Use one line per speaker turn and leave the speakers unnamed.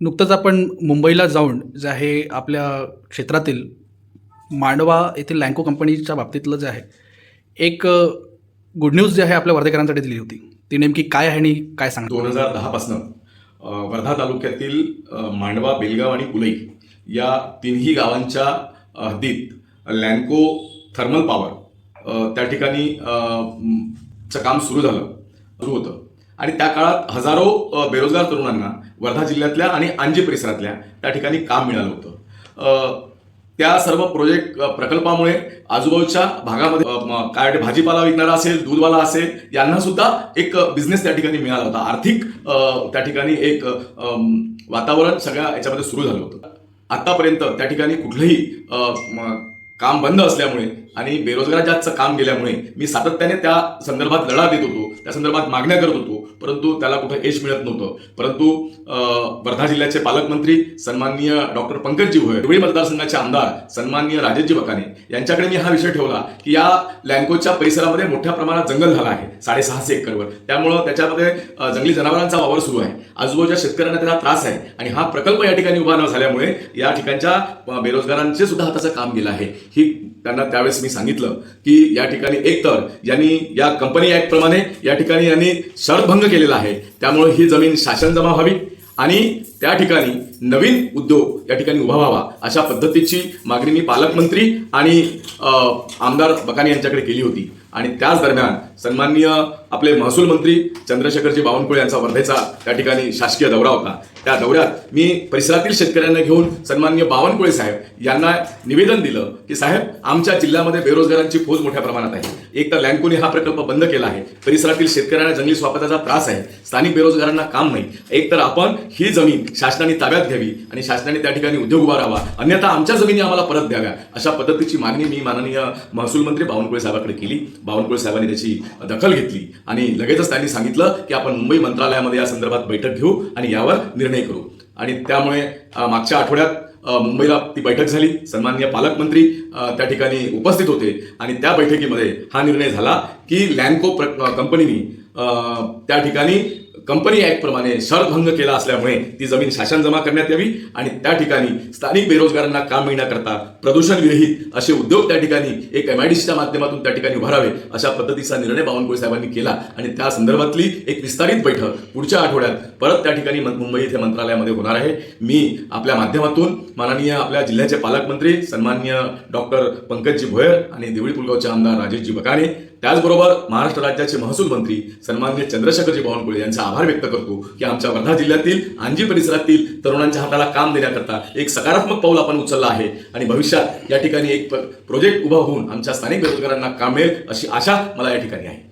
नुकतंच आपण मुंबईला जाऊन जे आहे आपल्या क्षेत्रातील मांडवा येथील लँको कंपनीच्या बाबतीतलं जे आहे एक गुड न्यूज जे आहे आपल्या वर्धेकरांसाठी दिली होती. ती नेमकी काय आहे आणि काय सांगतो
दोन हजार दहापासनं वर्धा तालुक्यातील मांडवा बेलगाव आणि कुलई या तिन्ही गावांच्या हद्दीत लँको थर्मल पॉवर त्या ठिकाणी चं काम सुरू झालं सुरू होतं. आणि त्या काळात हजारो बेरोजगार तरुणांना वर्धा जिल्ह्यातल्या आणि अंजी परिसरातल्या त्या ठिकाणी काम मिळालं होतं. अ, त्या सर्व प्रोजेक्ट प्रकल्पामुळे आजूबाजूच्या भागामध्ये काय भाजीपाला विकणारा असेल दूधवाला असेल यांना सुद्धा एक बिझनेस त्या ठिकाणी मिळाला होता. आर्थिक त्या ठिकाणी एक वातावरण सगळ्या याच्यामध्ये सुरू झालं होतं. आतापर्यंत त्या ठिकाणी कुठलंही काम बंद असल्यामुळे आणि बेरोजगार जास्त काम गेल्यामुळे मी सातत्याने त्या संदर्भात लढा देत होतो त्या संदर्भात मागण्या करत होतो परंतु त्याला कुठं यश मिळत नव्हतं. परंतु वर्धा जिल्ह्याचे पालकमंत्री सन्माननीय डॉक्टर पंकजजी भोयर धुळे मतदारसंघाचे आमदार सन्माननीय राजेशजी बकाने यांच्याकडे मी हा विषय ठेवला की या लँकोच्या परिसरामध्ये मोठ्या प्रमाणात जंगल झाला आहे साडेसहाशे एकरवर. त्यामुळं त्याच्यामध्ये जंगली जनावरांचा वावर सुरू आहे. आजूबाजूच्या शेतकऱ्यांना त्याचा त्रास आहे आणि हा प्रकल्प या ठिकाणी उभा न झाल्यामुळे या ठिकाणच्या बेरोजगारांचे सुद्धा हाताचं काम गेलं आहे. ही त्यांना त्यावेळेस मी सांगितलं की या ठिकाणी एकतर यांनी या कंपनी ॲक्टप्रमाणे या ठिकाणी यांनी शर्तभंग केलेला आहे. त्यामुळे ही जमीन शासन जमा व्हावी आणि त्या ठिकाणी नवीन उद्योग या ठिकाणी उभा व्हावा अशा पद्धतीची मागणी मी पालकमंत्री आणि आमदार बकाने यांच्याकडे केली होती. आणि त्याच दरम्यान सन्माननीय आपले महसूल मंत्री चंद्रशेखरजी बावनकुळे यांचा वर्धेचा त्या ठिकाणी शासकीय दौरा होता. त्या दौऱ्यात मी परिसरातील शेतकऱ्यांना घेऊन सन्माननीय बावनकुळे साहेब यांना निवेदन दिलं की साहेब आमच्या जिल्ह्यामध्ये बेरोजगारांची फौज मोठ्या प्रमाणात आहे. एक तर लँकोने हा प्रकल्प बंद केला आहे. परिसरातील शेतकऱ्यांना जंगली स्वागताचा त्रास आहे. स्थानिक बेरोजगारांना काम नाही. एक तर आपण ही जमीन शासनाने ताब्यात घ्यावी आणि शासनाने त्या ठिकाणी उद्योग उभारावा अन्यथा आमच्या जमिनी आम्हाला परत द्याव्या. अशा पद्धतीची मागणी मी माननीय महसूल मंत्री बावनकुळे साहेबांकडे केली. बावनकुळे साहेबांनी त्याची दखल घेतली. आणि लगेचच त्यांनी सांगितलं की आपण मुंबई मंत्रालयामध्ये या संदर्भात बैठक घेऊ आणि यावर निर्णय करू. आणि त्यामुळे मागच्या आठवड्यात मुंबईला ती बैठक झाली. सन्माननीय पालकमंत्री त्या ठिकाणी उपस्थित होते. आणि त्या बैठकीमध्ये हा निर्णय झाला की लँको कंपनीने त्या ठिकाणी कंपनी ॲक्टप्रमाणे शरभंग शर्तभंग केला असल्यामुळे ती जमीन शासन जमा करण्यात यावी आणि त्या ठिकाणी स्थानिक बेरोजगारांना काम मिळण्याकरता प्रदूषण विरहित असे उद्योग त्या ठिकाणी एक एमआयडीसीच्या माध्यमातून त्या ठिकाणी उभारावे अशा पद्धतीचा निर्णय बावनकुळे साहेबांनी केला. आणि त्या संदर्भातली एक विस्तारित बैठक पुढच्या आठवड्यात परत त्या ठिकाणी मुंबई इथे मंत्रालयामध्ये होणार आहे. मी आपल्या माध्यमातून माननीय आपल्या जिल्ह्याचे पालकमंत्री सन्माननीय डॉक्टर पंकजी भोयर आणि देवळी पुलगावचे आमदार राजेशजी बकाने त्याचबरोबर महाराष्ट्र राज्याचे महसूल मंत्री सन्माननीय चंद्रशेखरजी बावनकुळे यांचा आभार व्यक्त करतो की आमच्या वर्धा जिल्ह्यातील अंजी परिसरातील तरुणांच्या हाताला काम देण्याकरता एक सकारात्मक पाऊल आपण उचललं आहे. आणि भविष्यात या ठिकाणी एक प्रोजेक्ट उभा होऊन आमच्या स्थानिक बेरोजगारांना काम मिळेल अशी आशा मला या ठिकाणी आहे.